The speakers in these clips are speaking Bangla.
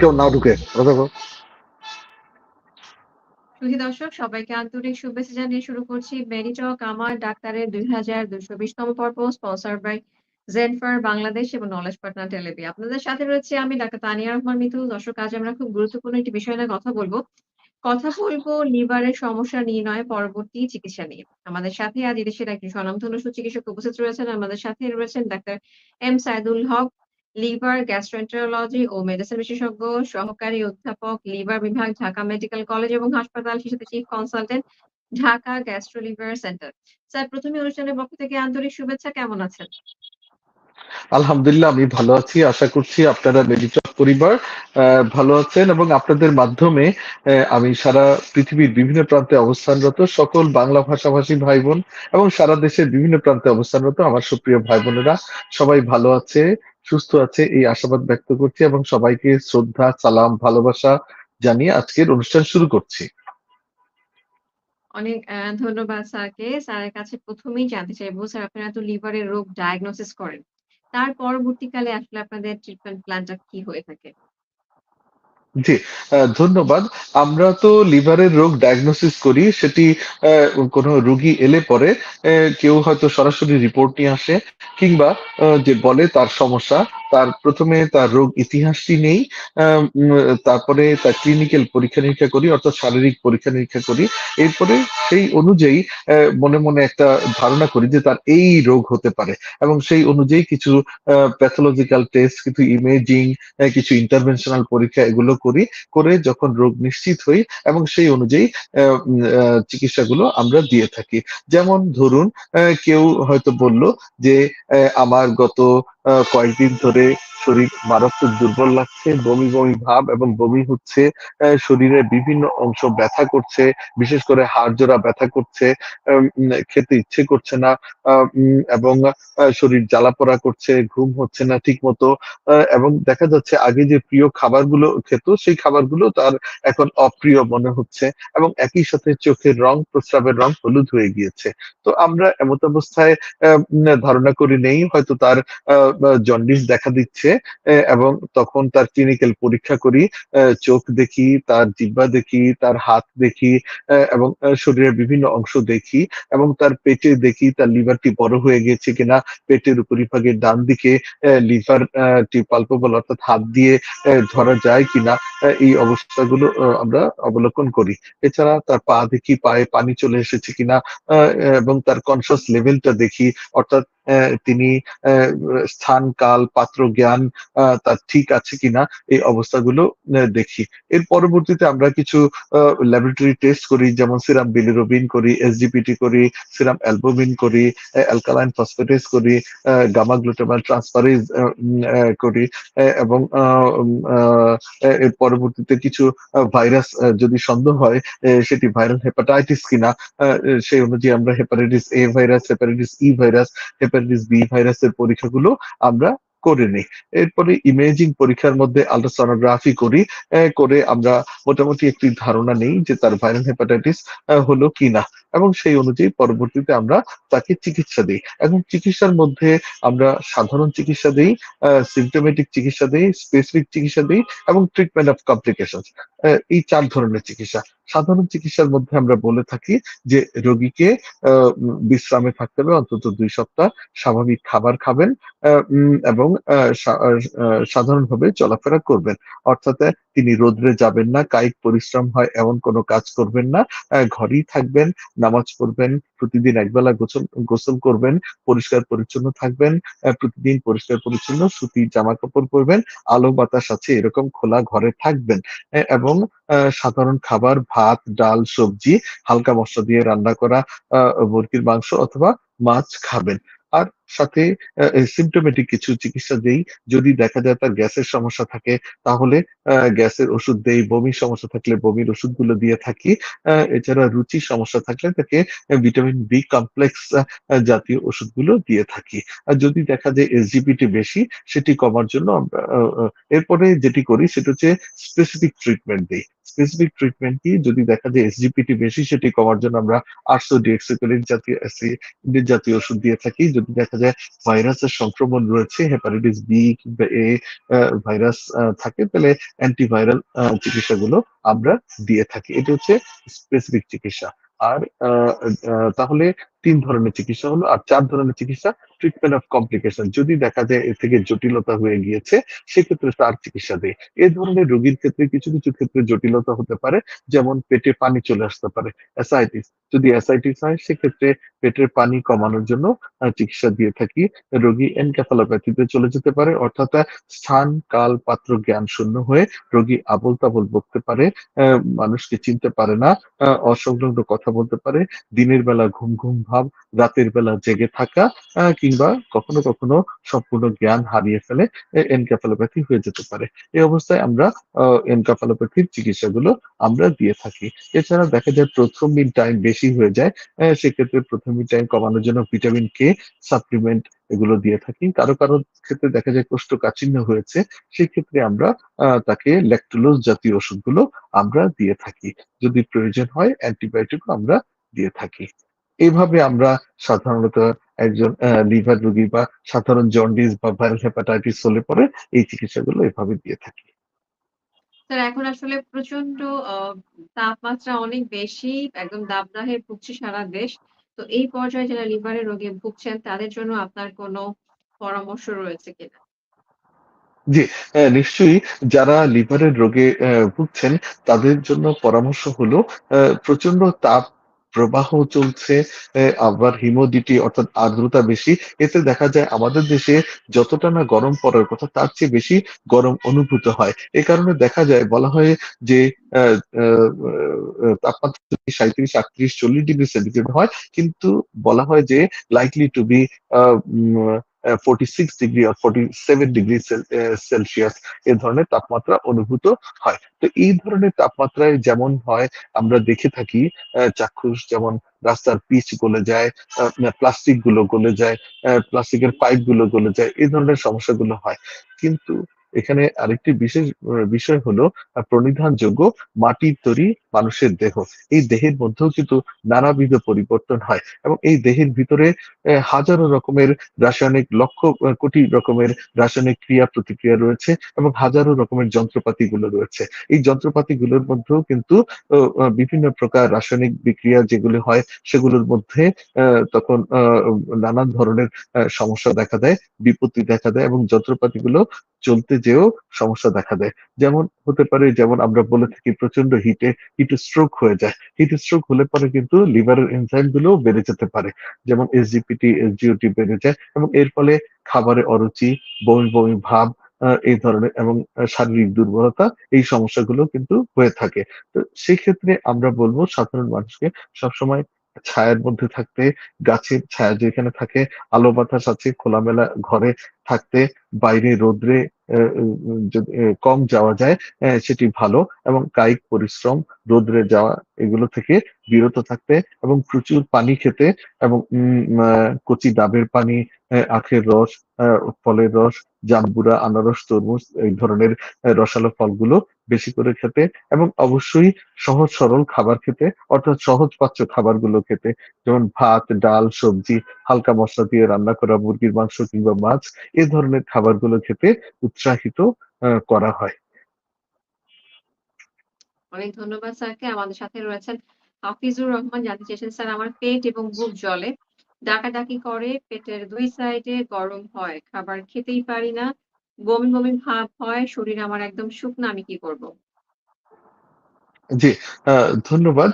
কেউ না ঢুকে। দর্শক, সবাইকে আন্তরিক শুভেচ্ছা জানিয়ে শুরু করছি মেরিটক আমার ডাক্তারের দুই পর্ব স্পন্সর বাই জেনফার বাংলাদেশ এবং নলেজ আপনাদের সাথে রয়েছে আমি ডাক্তার তানিয়া রহমান মিতু। দর্শক, আজ আমরা খুব গুরুত্বপূর্ণ একটি বিষয় নিয়ে কথা বলব। কথা বলব লিভারের সমস্যা নির্ণয় পরবর্তী চিকিৎসা নিয়ে। আমাদের সাথে আজ দেশের একটি স্বনামধন্য সুচিকিৎসক উপস্থিত রয়েছেন। আমাদের সাথে রয়েছেন doctor M Saidul Haque liver gastroenterology ও মেডিসিন বিশেষজ্ঞ, সহকারী অধ্যাপক, লিভার বিভাগ, ঢাকা মেডিকেল কলেজ এবং হাসপাতাল সাথে chief consultant Dhaka gastro liver centre sir, প্রথমে অনুষ্ঠানের পক্ষ থেকে আন্তরিক শুভেচ্ছা, কেমন আছেন? আলহামদুলিল্লাহ, আমি ভালো আছি, আশা করছি আপনারা মেডিটক পরিবার ভালো আছেন এবং আপনাদের মাধ্যমে আমি সারা পৃথিবীর বিভিন্ন প্রান্তে অবস্থানরত সকল বাংলা ভাষাভাষী ভাই বোন এবং সারা দেশের বিভিন্ন প্রান্তে অবস্থানরত আমার সুপ্রিয় ভাই বোনেরা সবাই ভালো আছে সুস্থ আছে, এই আশাবাদ ব্যক্ত করছি এবং সবাইকে শ্রদ্ধা, সালাম, ভালোবাসা জানিয়ে আজকের অনুষ্ঠান শুরু করছি। অনেক ধন্যবাদ স্যারকে। স্যারের কাছে প্রথমেই জানতে চাইব, স্যার আপনারা তো লিভারের রোগ ডায়াগনোসিস করেন। তার পরবর্তীকালে আসলে আপনাদের ট্রিটমেন্ট প্ল্যানটা কি হয়ে থাকে? জি ধন্যবাদ। আমরা তো লিভারের রোগ ডায়াগনোসিস করি, সেটি কোনো রোগী এলে পরে কেউ হয়তো সরাসরি রিপোর্ট নিয়ে আসে, কিংবা যে বলে তার সমস্যা তার প্রথমে তার রোগ ইতিহাসটি নেই তারপরে তার ক্লিনিক্যাল পরীক্ষা নিরীক্ষা করি, অর্থাৎ শারীরিক পরীক্ষা নিরীক্ষা করি। এরপরে সেই অনুযায়ী মনে মনে একটা ধারণা করি যে তার এই রোগ হতে পারে। এবং সেই অনুযায়ী কিছু প্যাথোলজিক্যাল টেস্ট কিছু ইমেজিং কিছু ইন্টারভেনশনাল পরীক্ষা এগুলো করি, করে যখন রোগ নিশ্চিত হই এবং সেই অনুযায়ী চিকিৎসাগুলো আমরা দিয়ে থাকি। যেমন ধরুন কেউ হয়তো বলল যে আমার গত কয়েকদিন ধরে শরীর মারাত্মক দুর্বল লাগছে, বমি বমি ভাব এবং বমি হচ্ছে শরীরের বিভিন্ন অংশ ব্যথা করছে, বিশেষ করে হাড় জোড়া ব্যথা করছে খেতে ইচ্ছে করছে না এবং শরীর জ্বালাপোড়া করছে, ঘুম হচ্ছে না ঠিক মতো এবং দেখা যাচ্ছে আগে যে প্রিয় খাবারগুলো খেত, সেই খাবারগুলো তার এখন অপ্রিয় মনে হচ্ছে এবং একই সাথে চোখের রং, প্রস্রাবের রং হলুদ হয়ে গিয়েছে। তো আমরা এমত অবস্থায় ধারণা করি নেই, হয়তো তার জন্ডিস দেখা দিচ্ছে এবং তখন তার ক্লিনিক্যাল পরীক্ষা করি চোখ দেখি, তার জিহ্বা দেখি, তার হাত দেখি এবং শরীরের বিভিন্ন অংশ দেখি, এবং তার পেটে দেখি, তার লিভারটি বড় হয়ে গেছে কিনা, পেটের উপরিভাগের ডান দিকে লিভার টি পাল্পেবল অর্থাৎ হাত দিয়ে ধরা যায় কিনা এই অবস্থাগুলো আমরা অবলোকন করি। এছাড়া তার পা দেখি, পায়ে পানি চলে এসেছে কিনা এবং তার কনসাস লেভেলটা দেখি, অর্থাৎ তিনি স্থান, কাল, পাত্র, জ্ঞান তার ঠিক আছে কিনা এই অবস্থাগুলো দেখি। এর পরবর্তীতে আমরা কিছু ল্যাবরেটরি টেস্ট করি, যেমন সিরাম বিলিরুবিন করি এসজিপিটি করি, সিরাম অ্যালবুমিন করি অ্যালকালাইন ফসফেটেস করি গামা গ্লুটামাল ট্রান্সফারেজ করি এবং এর পরবর্তীতে কিছু ভাইরাস যদি সন্দেহ হয় সেটি ভাইরাল হেপাটাইটিস কিনা সেই অনুযায়ী আমরা hepatitis A virus hepatitis E virus hepatitis B ভাইরাসের পরীক্ষাগুলো আমরা করে নিই। এরপরে ইমেজিং পরীক্ষার মধ্যে আলট্রাসোনোগ্রাফি করি করে আমরা মোটামুটি একটি ধারণা নেই যে তার ভাইরাল হেপাটাইটিস হলো কিনা। এবং সেই অনুযায়ী পরবর্তীতে আমরা তাকে চিকিৎসা দিই। এবং চিকিৎসার মধ্যে আমরা সাধারণ চিকিৎসা দিই সিমটোমেটিক চিকিৎসা দিই স্পেসিফিক চিকিৎসা দিই এবং ট্রিটমেন্ট অফ কমপ্লিকেশন এই চার ধরনের চিকিৎসা। সাধারণ চিকিৎসার মধ্যে আমরা বলে থাকি যে রোগীকে বিশ্রামে থাকতে হবে, অন্তত দুই সপ্তাহ স্বাভাবিক খাবার খাবেন এবং সাধারণভাবে চলাফেরা করবেন। অর্থাৎ তিনি রোদ্রে যাবেন না, কায়িক পরিশ্রম হয়, এমন কোনো কাজ করবেন না ঘরেই থাকবেন নামাজ পড়বেন, প্রতিদিন একবেলা গোসল গোসল করবেন, পরিষ্কার পরিচ্ছন্ন থাকবেন প্রতিদিন পরিষ্কার পরিচ্ছন্ন সুতি জামা কাপড় পরবেন, আলো বাতাস আছে এরকম খোলা ঘরে থাকবেন এবং সাধারণ খাবার, ভাত, ডাল, সবজি, হালকা মশলা দিয়ে রান্না করা মুরগির মাংস অথবা মাছ খাবেন। আর সাথে সিমটোমেটিক কিছু চিকিৎসা দেই। যদি দেখা যায় তার গ্যাসের সমস্যা থাকে, তাহলে গ্যাসের ওষুধ দেই। বমির সমস্যা থাকলে বমির ওষুধগুলো দিয়ে থাকি। এছাড়া রুচির সমস্যা থাকলে তাকে ভিটামিন বি কমপ্লেক্স জাতীয় ওষুধগুলো দিয়ে থাকি। আর যদি দেখা যায় এসজিপিটি বেশি, সেটি কমার জন্য আমরা এরপরে যেটি করি সেটা হচ্ছে স্পেসিফিক ট্রিটমেন্ট দিই। স্পেসিফিক ট্রিটমেন্ট কি? যদি দেখা যায় এসজিপিটি বেশি, সেটি কমার জন্য আমরা আটশো ডিএক্সিকলিন জাতীয় জাতীয় ওষুধ দিয়ে থাকি। যদি দেখা যায় যায় ভাইরাসের সংক্রমণ রয়েছে হেপাটাইটিস বি কিংবা এ ভাইরাস থাকে, তাহলে অ্যান্টিভাইরাল চিকিৎসাগুলো আমরা দিয়ে থাকি। এটা হচ্ছে স্পেসিফিক চিকিৎসা। আর তাহলে তিন ধরনের চিকিৎসা হলো আর চার ধরনের চিকিৎসা ট্রিটমেন্ট অফ কমপ্লিকেশন যদি দেখা যায় এর থেকে জটিলতা হয়ে গিয়েছে, সেক্ষেত্রে তার চিকিৎসা দেয় এই ধরনের রোগীর ক্ষেত্রে কিছু কিছু ক্ষেত্রে জটিলতা হতে পারে, যেমন পেটে পানি চলে আসতে পারে অ্যাসাইটিস যদি অ্যাসাইটিস হয়, সেক্ষেত্রে পেটের পানি কমানোর জন্য চিকিৎসা দিয়ে থাকি। রোগী এনক্যাফালোপ্যাথিতে চলে যেতে পারে, অর্থাৎ স্থান, কাল, পাত্র, জ্ঞান শূন্য হয়ে রোগী আবল তাবল বকতে পারে মানুষকে চিনতে পারে না অসংলগ্ন কথা বলতে পারে, দিনের বেলা ঘুম ঘুম ভাব রাতের বেলা জেগে থাকা কিংবা কখনো কখনো সম্পূর্ণ জ্ঞান হারিয়ে ফেলে এনকাফালোপ্যাথি হয়ে যেতে পারে। এই অবস্থায় আমরা এনক্যাফালোপ্যাথির চিকিৎসাগুলো আমরা দিয়ে থাকি। এছাড়া দেখা যায় প্রথম দিন টাইম বেশি হয়ে যায় সেক্ষেত্রে প্রথম দিন টাইম কমানোর জন্য ভিটামিন কে সাপ্লিমেন্ট এগুলো দিয়ে থাকি। কারও কারও ক্ষেত্রে দেখা যায় কোষ্ঠকাঠিন্য হয়েছে সেক্ষেত্রে আমরা আহ, তাকে ল্যাকটোলোজ জাতীয় ওষুধগুলো আমরা দিয়ে থাকি। যদি প্রয়োজন হয় অ্যান্টিবায়োটিকও আমরা দিয়ে থাকি। এইভাবে আমরা সাধারণত একজন লিভার রোগী বা সাধারণ জন্ডিস বা ভাইরাল হেপাটাইটিস হলে পরে এই চিকিৎসাগুলো এভাবে দিয়ে থাকি। স্যার এখন আসলে প্রচণ্ড তাপমাত্রা অনেক বেশি একদম দাবদাহে ভুগছে সারা দেশ। তো এই পর্যায়ে যারা লিভারের রোগে ভুগছেন তাদের জন্য আপনার কোনো পরামর্শ রয়েছে কিনা? জি নিশ্চয়ই যারা লিভারের রোগে ভুগছেন তাদের জন্য পরামর্শ হলো প্রচণ্ড তাপ প্রবাহ চলছে আবার হিমোডিটি অর্থাৎ আর্দ্রতা বেশি। এতে দেখা যায় আমাদের দেশে যতটা না গরম পড়ার কথা, তার চেয়ে বেশি গরম অনুভূত হয়। এ কারণে দেখা যায়, বলা হয় যে তাপমাত্রা সাঁত্রিশ আটত্রিশ, চল্লিশ ডিগ্রি সেন্টিগ্রেড হয়। কিন্তু বলা হয় যে likely to be forty degree R forty seven degree Celsius এ ধরনের তাপমাত্রা অনুভূত হয়। তো এই ধরনের তাপমাত্রায় যেমন হয়, আমরা দেখে থাকি চাক্ষুষ যেমন রাস্তার পিচ গলে যায় প্লাস্টিকগুলো গলে যায় প্লাস্টিকের পাইপগুলো গলে যায়, এই ধরনের সমস্যাগুলো হয়। কিন্তু এখানে আরেকটি বিশেষ বিষয় হলো প্রণিধানযোগ্য মাটির তৈরি মানুষের দেহ। এই দেহের মধ্যেও কিন্তু নানাবিধ পরিবর্তন হয় এবং এই দেহের ভিতরে হাজারো রকমের রাসায়নিক লক্ষ কোটি রকমের রাসায়নিক ক্রিয়া প্রতিক্রিয়া রয়েছে এবং হাজারো রকমের যন্ত্রপাতি গুলো রয়েছে। এই যন্ত্রপাতি গুলোর মধ্যেও কিন্তু বিভিন্ন প্রকার রাসায়নিক বিক্রিয়া যেগুলো হয় সেগুলোর মধ্যে তখন নানান ধরনের সমস্যা দেখা দেয়, বিপত্তি দেখা দেয় এবং যন্ত্রপাতিগুলো চলতে যেও সমস্যা দেখা দেয়। যেমন হতে পারে, যেমন আমরা বলে থাকি প্রচণ্ড হিটে হিট স্ট্রোক হয়ে যায়। হিট স্ট্রোক হলে পরে কিন্তু লিভারের এনজাইমগুলো বেড়ে যেতে পারে। যেমন এসজিপিটি এসজিওটি বেড়ে যায় এবং এর ফলে খাবারে অরুচি, বমি বমি ভাব এই ধরনের এবং শারীরিক দুর্বলতা এই সমস্যাগুলো কিন্তু হয়ে থাকে। তো সেই ক্ষেত্রে আমরা বলব সাধারণ মানুষকে সবসময় ছায়ার মধ্যে থাকতে, গাছের ছায়া যেখানে থাকে, আলো বাতাস আছে, খোলামেলা ঘরে থাকতে বাইরে রোদ্রে যদি, কম যাওয়া যায় সেটি ভালো এবং কায়িক পরিশ্রম রোদ্রে যাওয়া এগুলো থেকে বিরত থাকতে এবং প্রচুর পানি খেতে এবং কচি ডাবের পানি আখের রস ফলের রস জাম্বুরা আনারস তরমুজ এই ধরনের রসালো ফলগুলো বেশি করে খেতে এবং অবশ্যই সহজ সরল খাবার খেতে অর্থাৎ সহজ পাচ্য খাবারগুলো খেতে। যেমন ভাত ডাল সবজি হালকা মশলা দিয়ে রান্না করা মুরগির মাংস কিংবা মাছ, এ ধরনের খাবারগুলো খেতে উৎসাহিত করা হয়। অনেক ধন্যবাদ স্যারকে। আমাদের সাথে রয়েছেন হাফিজুর রহমান, জানতে চেয়েছেন, স্যার, আমার পেট এবং বুক জ্বলে। ডাকাডাকি করে, পেটের দুই সাইডে গরম হয়, খাবার খেতেই পারি না। বমি বমি ভাব হয়, শরীর আমার একদম শুকনো, আমি কি করব? জি ধন্যবাদ।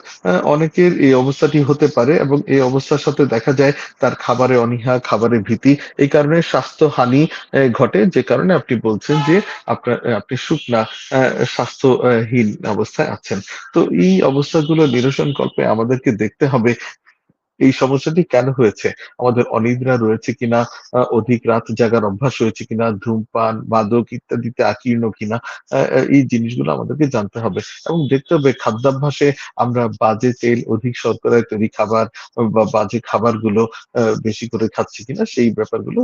অনেকের এই অবস্থাটি হতে পারে এবং এই অবস্থার সাথে দেখা যায় তার খাবারে অনীহা খাবারে ভীতি এই কারণে স্বাস্থ্য হানি আহ, ঘটে। যে কারণে আপনি বলছেন যে আপনার আপনি শুকনা স্বাস্থ্যহীন অবস্থায় আছেন। তো এই অবস্থাগুলো নিরসন কল্পে আমাদেরকে দেখতে হবে এই সমস্যাটি কেন হয়েছে? আমাদের অনিদ্রা রয়েছে কিনা? অধিক রাত জাগার অভ্যাস হয়েছে কিনা? ধূমপান মাদক ইত্যাদিতে আকীর্ণ কিনা? এই জিনিসগুলো আমাদেরকে জানতে হবে। এবং দেখতে হবে খাদ্যাভ্যাসে আমরা বাজে তেল, অধিক শর্করায় তৈরি খাবার বা বাজে খাবারগুলো বেশি করে খাচ্ছি কিনা সেই ব্যাপারগুলো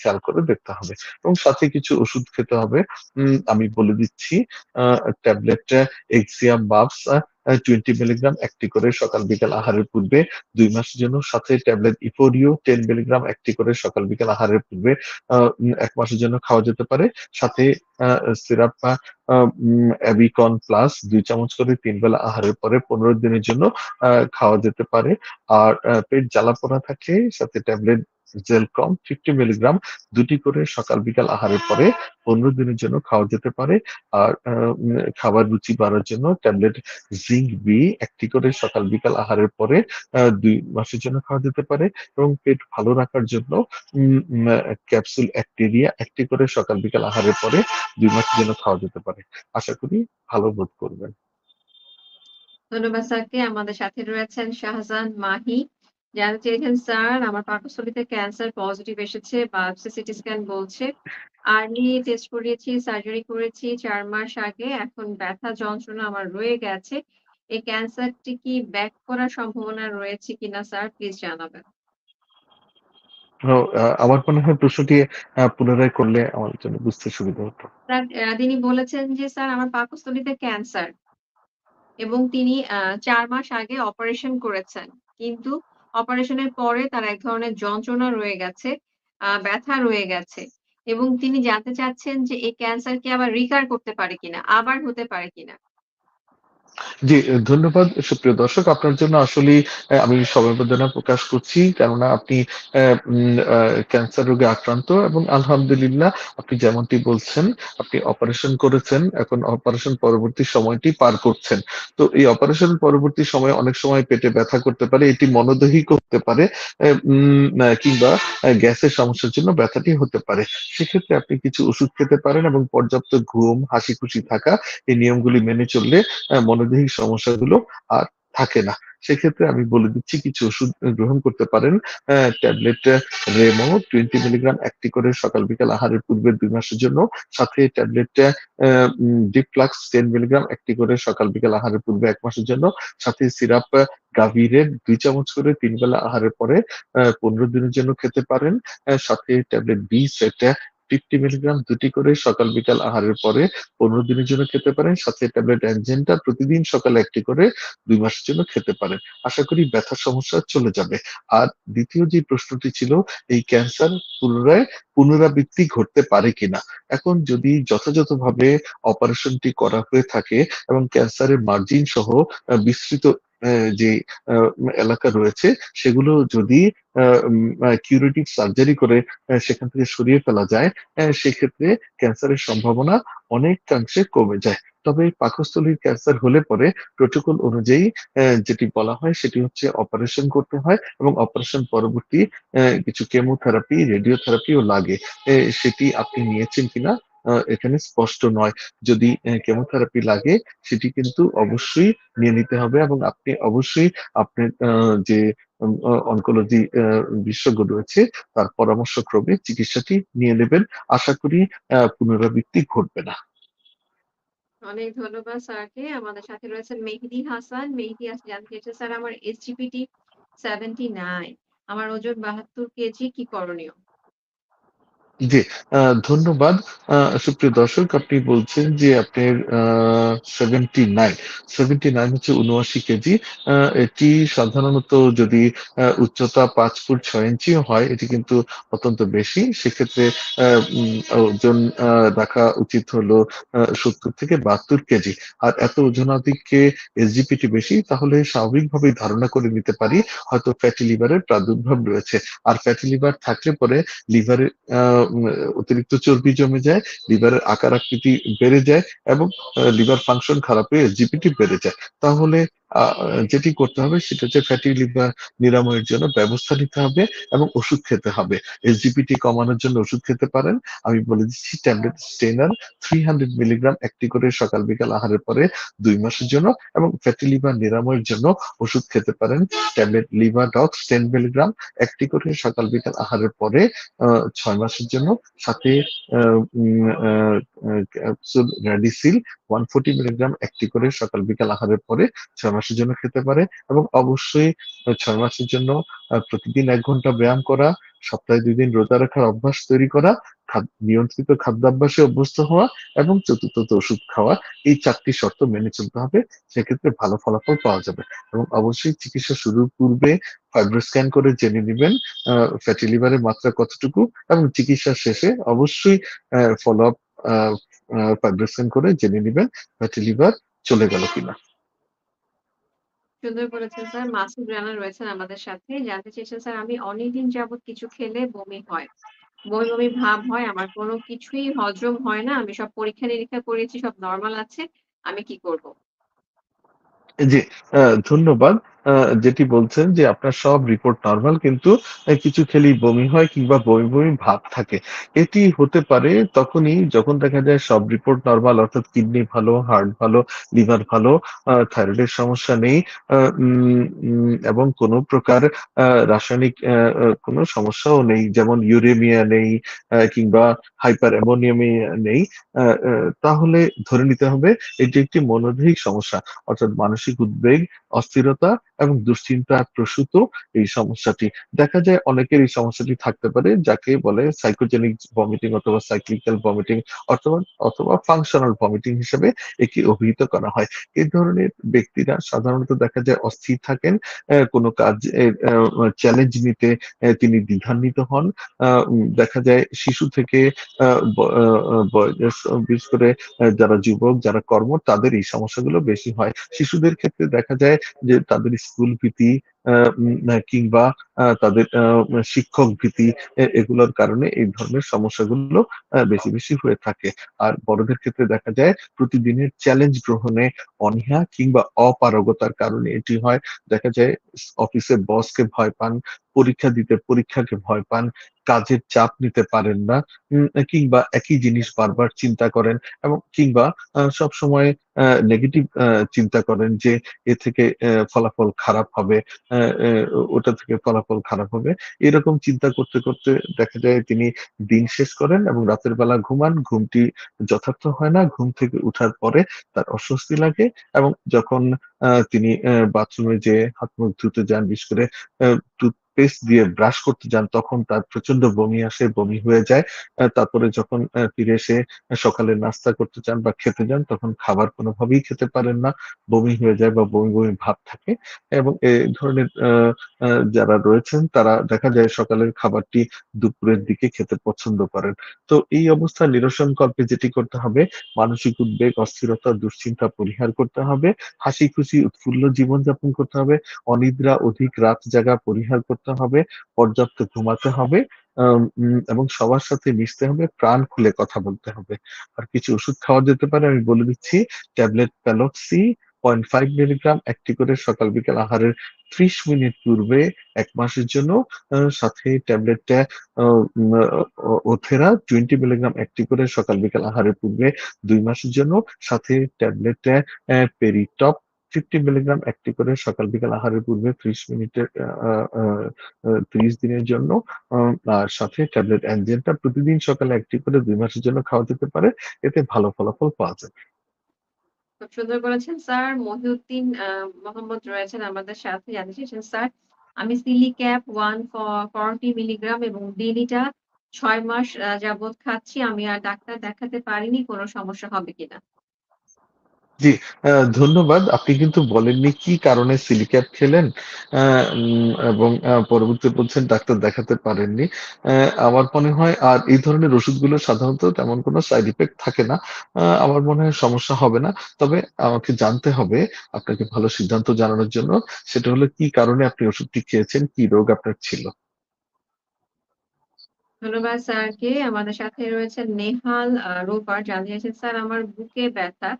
খেয়াল করে দেখতে হবে। এবং সাথে কিছু ওষুধ খেতে হবে। আমি বলে দিচ্ছি ট্যাবলেট, এক্সিয়াম বাফস টোয়েন্টি মিলিগ্রাম একটি করে সকাল, বিকাল আহারের পূর্বে, দুই মাসের জন্য সাথে ট্যাবলেট ইফোরিও টেন মিলিগ্রাম একটি করে সকাল, বিকাল আহারের পূর্বে এক মাসের জন্য খাওয়া যেতে পারে। সাথে সিরাপ বা অ্যাবিকন প্লাস দুই চামচ করে তিন বেলা আহারের পরে পনেরো দিনের জন্য খাওয়া যেতে পারে। আর পেট জ্বালা পোড়া থাকলে সাথে ট্যাবলেট জেলকম ফিফটি মিলিগ্রাম দুটি করে সকাল, বিকাল আহারের পরে পনেরো দিনের জন্য খাওয়া যেতে পারে। আর খাবার রুচি বাড়ার জন্য ট্যাবলেট জিঙ্ক বি একটি করে সকাল, বিকাল আহারের পরে দুই মাসের জন্য খাওয়া যেতে পারে। এবং পেট ভালো রাখার জন্য ক্যাপসুল অ্যাক্টেরিয়া একটি করে সকাল, বিকাল আহারের পরে দুই মাসের জন্য খাওয়া যেতে পারে। আশা করি ভালো বোধ করবেন। ধন্যবাদ স্যারকে। আমাদের সাথে রয়েছেন শাহজাহান মাহি। জানতে চেয়েছেন স্যার আমার পাকস্থলীতে ক্যান্সার পজিটিভ এসেছে বায়োপসি সিটি স্ক্যান বলছে। আর্লি টেস্ট করিয়েছি সার্জারি করেছি চার মাস আগে এখন ব্যথা যন্ত্রণা আমার রয়ে গেছে। এই ক্যান্সারটি কি ব্যাক করার সম্ভাবনা রয়েছে কিনা স্যার প্লিজ জানাবেন। আমার মনে হয় প্রশ্নটি পুনরায় করলে আমার জন্য বুঝতে সুবিধা হতো। তিনি বলেছেন যে স্যার আমার পাকস্থলীতে ক্যান্সার এবং তিনি চার মাস আগে অপারেশন করেছেন। কিন্তু অপারেশনের পরে তার এক ধরনের যন্ত্রণা রয়ে গেছে ব্যথা রয়ে গেছে এবং তিনি জানতে চাচ্ছেন যে এই ক্যান্সার কি আবার রিকার করতে পারে কিনা, আবার হতে পারে কিনা। জি ধন্যবাদ সুপ্রিয় দর্শক। আপনার জন্য আসলে আমি সমবেদনা প্রকাশ করছি কেননা আপনি ক্যান্সার রোগে আক্রান্ত এবং আলহামদুলিল্লাহ আপনি যেমনটি বলছেন আপনি অপারেশন করেছেন এখন অপারেশন পরবর্তী সময়টি পার করছেন। তো এই অপারেশন পরবর্তী সময় অনেক সময় পেটে ব্যথা করতে পারে এটি মনোদৈহিক হতে পারে কিংবা গ্যাসের সমস্যার জন্য ব্যথাটি হতে পারে। সেক্ষেত্রে আপনি কিছু ওষুধ খেতে পারেন এবং পর্যাপ্ত ঘুম হাসি খুশি থাকা এই নিয়মগুলি মেনে চললে আহ, মনোদৈহিক সমস্যাগুলো আর থাকে না। সেক্ষেত্রে আমি বলে দিচ্ছি, কিছু ওষুধ গ্রহণ করতে পারেন। ট্যাবলেট, রেমো টোয়েন্টি মিলিগ্রাম একটি করে সকাল বিকাল আহারের পূর্বে দুই মাসের জন্য। সাথে ট্যাবলেট ডিপ্লাক্স টেন মিলিগ্রাম একটি করে সকাল বিকাল আহারের পূর্বে এক মাসের জন্য। সাথে সিরাপ গাভিরের দুই চামচ করে তিন বেলা আহারের পরে পনেরো দিনের জন্য খেতে পারেন। সাথে ট্যাবলেট বি সেট ফিফটি মিলিগ্রাম দুটি করে সকাল, বিকাল আহারের পরে পনেরো দিনের জন্য খেতে পারেন। সাথে ট্যাবলেট অ্যানজেনটা প্রতিদিন সকালে একটি করে দুই মাসের জন্য খেতে পারেন। আশা করি ব্যথা সমস্যা চলে যাবে। আর দ্বিতীয় যে প্রশ্নটি ছিল, এই ক্যান্সার পুনরায় পুনরাবৃত্তি ঘটতে পারে কিনা? এখন যদি যথাযথভাবে অপারেশনটি করা হয়ে থাকে এবং ক্যান্সারের মার্জিন সহ বিস্তৃত যে এলাকা রয়েছে, সেগুলো যদি কিউরেটিভ সার্জারি করে সেখান থেকে সরিয়ে ফেলা যায় সেক্ষেত্রে ক্যান্সারের সম্ভাবনা অনেকাংশে কমে যায়। তবে পাকস্থলীর ক্যান্সার হলে পরে প্রোটোকল অনুযায়ী যেটি বলা হয়, সেটি হচ্ছে অপারেশন করতে হয় এবং অপারেশন পরবর্তী কিছু কেমোথেরাপি রেডিওথেরাপিও লাগে। সেটি আপনি নিয়েছেন কিনা এখানে স্পষ্ট নয়। যদি কেমোথেরাপি লাগে, সেটি কিন্তু অবশ্যই নিয়ে নিতে হবে এবং আপনি অবশ্যই আপনার যে অনকোলজি বিশেষজ্ঞ রয়েছে, তার পরামর্শক্রমে চিকিৎসাটি নিয়ে নেবেন। আশা করি পুনরাবৃত্তি ঘটবে না। অনেক ধন্যবাদ স্যারকে। আমাদের সাথে রয়েছেন মেহেদি হাসান। মেহেদি হাসান জানতে চেয়েছে স্যার, আমার এসজিপিটি সেভেন্টি নাইন আমার ওজন বাহাত্তর কেজি, কি করণীয়? জি ধন্যবাদ। সুপ্রিয় দর্শক, আপনি বলছেন যে আপনার সেভেন্টি নাইন সেভেন্টি নাইন হচ্ছে উনআশি কেজি। এটি সাধারণত যদি উচ্চতা পাঁচ ফুট ছয় ইঞ্চি হয়, এটি কিন্তু অত্যন্ত বেশি। সেক্ষেত্রে ওজন রাখা উচিত হলো সত্তর থেকে বাহাত্তর কেজি। আর এত ওজনাধিক্যে এসজিপিটি বেশি, তাহলে স্বাভাবিকভাবেই ধারণা করে নিতে পারি, হয়তো ফ্যাটি লিভারের প্রাদুর্ভাব রয়েছে। আর ফ্যাটি লিভার থাকলে পরে লিভারের অতিরিক্ত চর্বি জমে যায় লিভারের আকার আকৃতি বেড়ে যায় এবং লিভার ফাংশন খারাপ হয়ে জিপিটি বেড়ে যায়। তাহলে যেটি করতে হবে সেটা হচ্ছে ফ্যাটি লিভার নিরাময়ের জন্য ব্যবস্থা নিতে হবে এবং ওষুধ খেতে হবে। এসজিপিটি কমানোর জন্য ওষুধ খেতে পারেন। আমি বলে দিচ্ছি ট্যাবলেট স্টেনার থ্রি হান্ড্রেড মিলিগ্রাম একটি করে সকাল বিকাল আহারের পরে দুই মাসের জন্য এবং ফ্যাটি লিভার নিরাময়ের জন্য ওষুধ খেতে পারেন। ট্যাবলেট লিভার ডক্স টেন মিলিগ্রাম একটি করে সকাল বিকাল আহারের পরে ছয় মাসের জন্য। সাথে ক্যাপসুল র্যাডিসিল ওয়ান ফোর্টি মিলিগ্রাম একটি করে সকাল বিকাল আহারের পরে, ছয় মাসের জন্য খেতে পারে এবং অবশ্যই ছয় মাসের জন্য প্রতিদিন এক ঘণ্টা ব্যায়াম করা, সপ্তাহে দুই দিন রোজা রাখার অভ্যাস তৈরি করা নিয়ন্ত্রিত খাদ্যাভ্যাসে অভ্যস্ত হওয়া এবং চতুর্থত ওষুধ খাওয়া, এই চারটি শর্ত মেনে চলতে হবে। সেক্ষেত্রে ভালো ফলাফল পাওয়া যাবে এবং অবশ্যই চিকিৎসা শুরুর পূর্বে ফাইব্রো স্ক্যান করে জেনে নেবেন ফ্যাটি লিভারের মাত্রা কতটুকু এবং চিকিৎসা শেষে অবশ্যই ফলো আপ ফাইব্রো স্ক্যান করে জেনে নেবেন ফ্যাটি লিভার চলে গেল কিনা। সুন্দর বলেছেন স্যার। মাসুদ রানা রয়েছেন আমাদের সাথে। জানতে চেয়েছেন স্যার আমি অনেকদিন যাবৎ কিছু খেলে বমি হয়। বমি, বমি ভাব হয়। আমার কোনো কিছুই হজম হয় না। আমি সব পরীক্ষা-নিরীক্ষা করেছি, সব নর্মাল আছে। আমি কি করব? জি, ধন্যবাদ। যেটি বলছেন যে আপনার সব রিপোর্ট নর্মাল কিন্তু কিছু খেলেই বমি হয় কিংবা বমি, বমি ভাব থাকে। এটি হতে পারে তখনই যখন দেখা যায় সব রিপোর্ট নর্মাল অর্থাৎ কিডনি ভালো, হার্ট ভালো, লিভার ভালো, থাইরয়েডের সমস্যা নেই এবং কোন প্রকার রাসায়নিক কোন সমস্যাও নেই। যেমন ইউরেমিয়া নেই কিংবা হাইপার অ্যামোনিয়ামিয়া নেই। তাহলে ধরে নিতে হবে এটি একটি মনোধিক সমস্যা। অর্থাৎ মানসিক উদ্বেগ, অস্থিরতা এবং দুশ্চিন্তা প্রসূত এই সমস্যাটি। দেখা যায় অনেকের এই সমস্যাটি থাকতে পারে যাকে বলে সাইকোজেনিক ভমিটিং অথবা সাইক্লিক্যাল ভমিটিং অথবা অথবা ফাংশনাল ভমিটিং হিসেবে একে অভিহিত করা হয়। এ ধরনের ব্যক্তিরা সাধারণত দেখা যায় অস্থির থাকেন। কোনো কাজ চ্যালেঞ্জ নিতে তিনি দ্বিধান্বিত হন। দেখা যায় শিশু থেকে বিশেষ করে যারা যুবক, যারা কর্ম তাদের এই সমস্যাগুলো বেশি হয়। শিশুদের ক্ষেত্রে দেখা যায় যে তাদের স্কুল উম কিংবা তাদের শিক্ষক ভীতি এগুলোর কারণে এই ধরনের সমস্যাগুলো বেশি, বেশি হয়ে থাকে। আর বড়দের ক্ষেত্রে দেখা যায় প্রতিদিনের চ্যালেঞ্জ গ্রহণে অনীহা কিংবা অপারগতার কারণে এটি হয়। দেখা যায় স অফিসের বসকে ভয় পান, পরীক্ষা দিতে পরীক্ষাকে ভয় পান, কাজের চাপ নিতে পারেন না কিংবা একই জিনিস বারবার চিন্তা করেন এবং কিংবা আ সবসময় আ নেগেটিভ চিন্তা করেন যে এ থেকে ফলাফল খারাপ হবে, ওটা থেকে ফলাফল খারাপ হবে। এরকম চিন্তা করতে, করতে দেখা যায় তিনি দিন শেষ করেন এবং রাতের বেলা ঘুমান। ঘুমটি যথার্থ হয় না। ঘুম থেকে উঠার পরে তার অস্বস্তি লাগে এবং যখন তিনি বাথরুমে যেয়ে হাত-মুখ ধুতে যান, বিশেষ করে টুথপেস্ট দিয়ে ব্রাশ করতে যান তখন তার প্রচণ্ড বমি আসে, বমি হয়ে যায়। তারপরে যখন ফিরে এসে সকালে নাস্তা করতে চান বা খেতে যান তখন খাবার কোনভাবেই খেতে পারেন না। বমি হয়ে যায় বা বমি, বমি ভাব থাকে এবং এ ধরনের যারা রয়েছেন তারা দেখা যায় সকালের খাবারটি দুপুরের দিকে খেতে পছন্দ করেন। তো এই অবস্থা নিরসন কল্পে যেটি করতে হবে মানসিক উদ্বেগ, অস্থিরতা, দুশ্চিন্তা পরিহার করতে হবে। হাসি-খুশি উৎফুল্ল জীবনযাপন করতে হবে। অনিদ্রা, অধিক রাত জাগা পরিহার করতে হবে। পর্যাপ্ত ঘুমাতে হবে। এবং সবার সাথে মিশতে হবে, প্রাণ খুলে কথা বলতে হবে। আর কিছু ওষুধ খাওয়া যেতে পারে আমি বলে দিচ্ছি। ট্যাবলেট প্যালক্সি 0.5 মিলিগ্রাম একটি করে সকাল বিকাল আহারের ৩০ মিনিট পূর্বে ১ মাসের জন্য। সাথে ট্যাবলেটটা ওথেরা 20 মিলিগ্রাম একটি করে সকাল বিকাল আহারের পূর্বে ২ মাসের জন্য। সাথে ট্যাবলেটটা পেরিটপ 50 মিলিগ্রাম একটি করে সকাল বিকাল আহারের পূর্বে ৩০ মিনিটের ৩০ দিনের জন্য। সাথে ট্যাবলেট অ্যানজেনটা প্রতিদিন সকালে একটি করে দুই মাসের জন্য খাওয়া যেতে পারে। এতে ভালো ফলাফল পাওয়া যাবে। খুব সুন্দর বলেছেন, স্যার। মহিউদ্দিন মোহাম্মদ রয়েছেন আমাদের সাথে। জানতে চেয়েছেন স্যার, আমি সিলিক্যাপ 1 ফ 40 মিলিগ্রাম এবং ডেলিটা ৬ মাস আ যাবৎ খাচ্ছি। আমি আর ডাক্তার দেখাতে পারিনি। কোনো সমস্যা হবে কিনা? জি, ধন্যবাদ। আপনি কিন্তু বলেননি কি কারণে সিলিক্যাপ খেলেন এবং আ পরবর্তীতে বলছেন ডাক্তার দেখাতে পারেননি। আমার মনে হয় আর এই ধরনের ওষুধগুলো সাধারণত তেমন কোনো সাইড ইফেক্ট থাকে না। আমার মনে হয় সমস্যা হবে না। তবে আমাকে জানতে হবে আপনাকে ভালো সিদ্ধান্ত জানানোর জন্য। সেটা হলো কি কারণে আপনি ওষুধটি খেয়েছেন, কি রোগ আপনার ছিল? ধন্যবাদ স্যারকে। আমাদের সাথে রয়েছেন নেহাল রোপার জানতে চাইছেন, "স্যার আমার বুকে ব্যথা,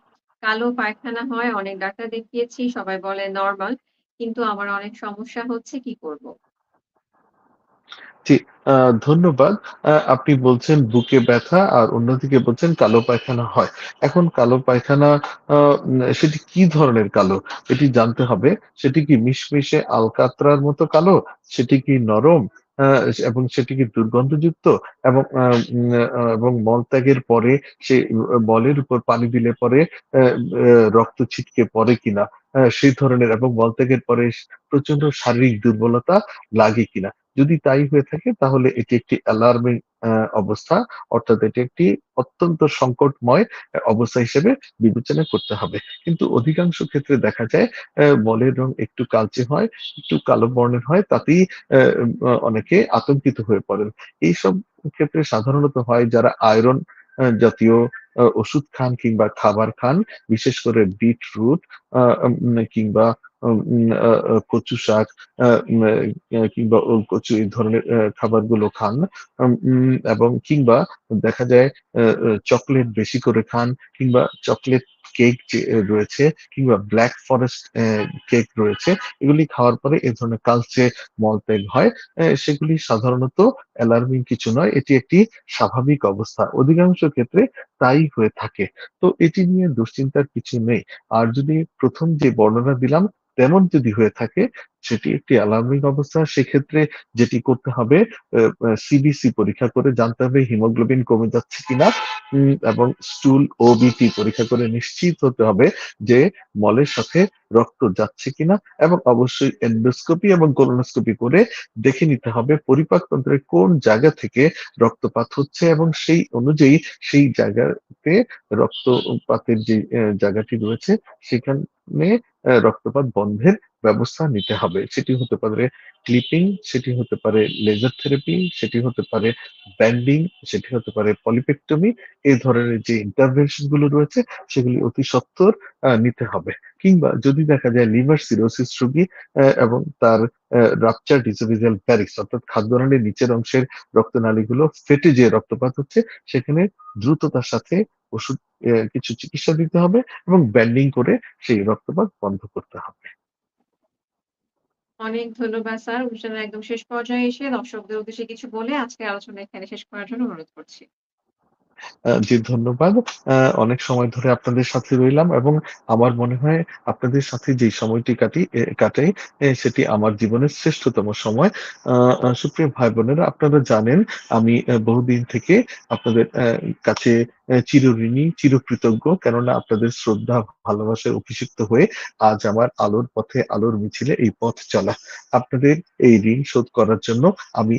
কালো পায়খানা হয়, অনেক ডাক্তার দেখিয়েছি, সবাই বলে নরমাল। কিন্তু আমার অনেক সমস্যা হচ্ছে, কি করব?" জি, ধন্যবাদ। আপনি বলছেন বুকে ব্যথা আর অন্যদিকে বলছেন কালো পায়খানা হয়। এখন কালো পায়খানা সেটি কি ধরনের কালো? এটি জানতে হবে। সেটি কি মিশমিশে আলকাতরার মতো কালো? সেটি কি নরম? এবং সেটি কি দুর্গন্ধযুক্ত? এবং এবং মলত্যাগের পরে সে বলের উপর পানি দিলে পরে রক্ত ছিটকে পড়ে কিনা? সেই ধরনের এবং মলত্যাগের পরে প্রচণ্ড শারীরিক দুর্বলতা লাগে কিনা? যদি তাই হয়ে থাকে, তাহলে এটি একটি অ্যালার্মিং অবস্থা। অর্থাৎ এটি একটি অত্যন্ত সংকটময় অবস্থা হিসেবে বিবেচনা করতে হবে। কিন্তু অধিকাংশ ক্ষেত্রে দেখা যায় মলের রং একটু কালচে হয়, একটু কালো বর্ণের হয় তাতেই অনেকে আতঙ্কিত হয়ে পড়েন। এইসব ক্ষেত্রে সাধারণত হয় যারা আয়রন জাতীয় ওষুধ খান কিংবা খাবার খান, বিশেষ করে বিটরুট আ আম কিংবা কচু শাক কিংবা কচু এই ধরনের খাবারগুলো খান। এবং কিংবা দেখা যায় চকোলেট বেশি করে খান, কিংবা চকোলেট কেক রয়েছে কিংবা ব্ল্যাক ফরেস্ট কেক রয়েছে, এগুলি খাওয়ার পরে এ ধরনের কালচে মলত্যাগ হয়। সেগুলি সাধারণত অ্যালার্মিং কিছু নয়। এটি একটি স্বাভাবিক অবস্থা। অধিকাংশ ক্ষেত্রে তাই হয়ে থাকে। তো এটি নিয়ে দুশ্চিন্তার কিছু নেই। আর যদি প্রথম যে বর্ণনা দিলাম তেমন যদি হয়ে থাকে, সেটি একটি অ্যালার্মিং অবস্থা। সেক্ষেত্রে যেটি করতে হবে সিবিসি পরীক্ষা করে জানতে হবে হিমোগ্লোবিন কমে যাচ্ছে কিনা এবং স্টুল ওবিপি পরীক্ষা করে নিশ্চিত হতে হবে যে মলের সাথে রক্ত যাচ্ছে কিনা এবং অবশ্যই এন্ডোস্কোপি এবং কোলোনোস্কোপি করে দেখে নিতে হবে পরিপাকতন্ত্রের কোন জায়গা থেকে রক্তপাত হচ্ছে এবং সেই অনুযায়ী সেই জায়গাতে রক্তপাতের যে জায়গাটি রয়েছে সেখানে রক্তপাত বন্ধের ব্যবস্থা নিতে হবে। সেটি হতে পারে ক্লিপিং, সেটি হতে পারে লেজার থেরাপি, সেটি হতে পারে ব্যান্ডিং, সেটি হতে পারে পলিপেক্টমি। এই ধরনের যে ইন্টারভেনশনগুলো রয়েছে সেগুলি অতি সত্বর আ নিতে হবে। কিংবা যদি দেখা যায় লিভার সিরোসিস রোগী এবং তার অ্যা রাপচারড ইসোফেজিয়াল অর্থাৎ খাদ্যনালীর নিচের অংশের রক্তনালীগুলো ফেটে যে রক্তপাত হচ্ছে, সেখানে দ্রুততার সাথে ওষুধ কিছু চিকিৎসা দিতে হবে এবং ব্যান্ডিং করে সেই রক্তপাত বন্ধ করতে হবে। অনেক ধন্যবাদ স্যার। অনুষ্ঠানের একদম শেষ পর্যায়ে এসে দর্শকদের উদ্দেশ্যে কিছু বলে আজকের আলোচনা এখানে শেষ করার জন্য অনুরোধ করছি। জি ধন্যবাদ। অনেক সময় ধরে আপনাদের সাথে রইলাম এবং আমার মনে হয় আপনাদের সাথে যেই সময়টি কাটি এ কাটাই সেটি আমার জীবনের শ্রেষ্ঠতম সময়। সুপ্রিয় ভাই-বোনেরা আপনারা জানেন আমি বহুদিন থেকে আপনাদের কাছে চিরঋণী, চিরকৃতজ্ঞ। কেননা আপনাদের শ্রদ্ধা, ভালোবাসায় অভিষিক্ত হয়ে আজ আমার আলোর পথে, আলোর মিছিলে এই পথ চলা। আপনাদের এই ঋণ শোধ করার জন্য আমি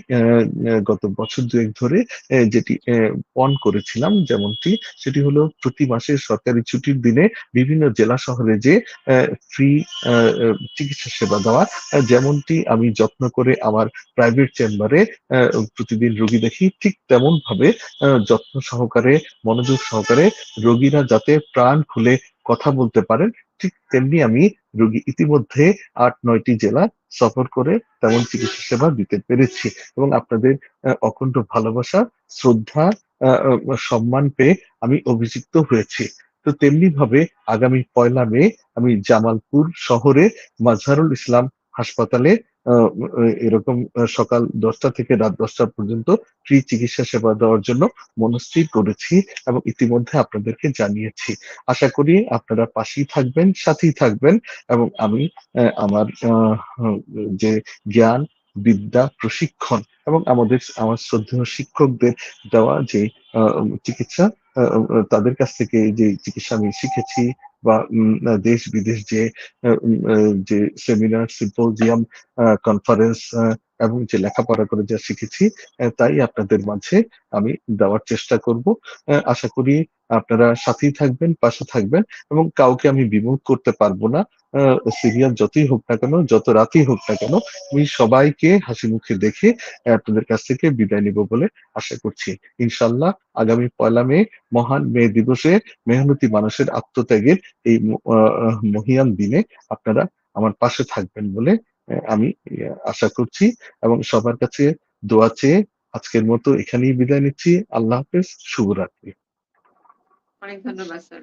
গত বছর ২ এক ধরে যেটি পণ করেছিলাম যেমনটি সেটি হলো প্রতি মাসের সরকারি ছুটির দিনে বিভিন্ন জেলা শহরে অ্যা ফ্রি চিকিৎসা সেবা দেওয়া। যেমনটি আমি যত্ন করে আমার প্রাইভেট চেম্বারে প্রতিদিন রোগী দেখি ঠিক তেমনভাবে আ যত্ন সহকারে, মনোযোগ সহকারে রোগীরা যাতে প্রাণ খুলে কথা বলতে পারেন, ঠিক তেমনি আমি রোগী ইতিমধ্যে আট নয়টি জেলা সফর করে তেমন চিকিৎসা সেবা দিতে পেরেছি এবং আপনাদের অখণ্ড ভালোবাসা, শ্রদ্ধা, সম্মান পেয়ে আমি অভিযুক্ত হয়েছি। তো তেমনি ভাবে আগামী পয়লা মে আমি জামালপুর শহরে মাজহারুল ইসলাম হাসপাতালে এরকম সকাল দশটা থেকে রাত দশটা পর্যন্ত ফ্রি চিকিৎসা সেবা দেওয়ার জন্য মনস্থির করেছি এবং ইতিমধ্যে আপনাদেরকে জানিয়েছি। আশা করি আপনারা পাশেই থাকবেন, সাথেই থাকবেন এবং আমি আমার যে জ্ঞান, বিদ্যা, প্রশিক্ষণ এবং আমাদের আমার শ্রদ্ধেয় শিক্ষকদের দেওয়া যে চিকিৎসা তাদের কাছ থেকে যে চিকিৎসা আমি শিখেছি বা আ উম আ যে সেমিনার, সিম্পোজিয়াম, কনফারেন্স এবং যে লেখাপড়া করে যা শিখেছি তাই আপনাদের মাঝে আমি দেওয়ার চেষ্টা করব। আশা করি আপনারা সাথেই থাকবেন, পাশে থাকবেন এবং কাউকে আমি বিমুখ করতে পারব না। সিরিয়াল যতই হোক না কেন, যত রাতই হোক না কেন, আমি সবাইকে হাসিমুখে দেখে অ্যা আপনাদের কাছ থেকে বিদায় নিব বলে আশা করছি। ইনশাল্লাহ আগামী পয়লা মে মহান মে দিবসে মেহনতি মানুষের আত্মত্যাগের এই ম আ আ দিনে আপনারা আমার পাশে থাকবেন বলে আমি আশা করছি এবং সবার কাছে দোয়া চেয়ে আজকের মতো এখানেই বিদায় নিচ্ছি। আল্লাহ হাফেজ। শুভরাত্রি। অনেক ধন্যবাদ, স্যার।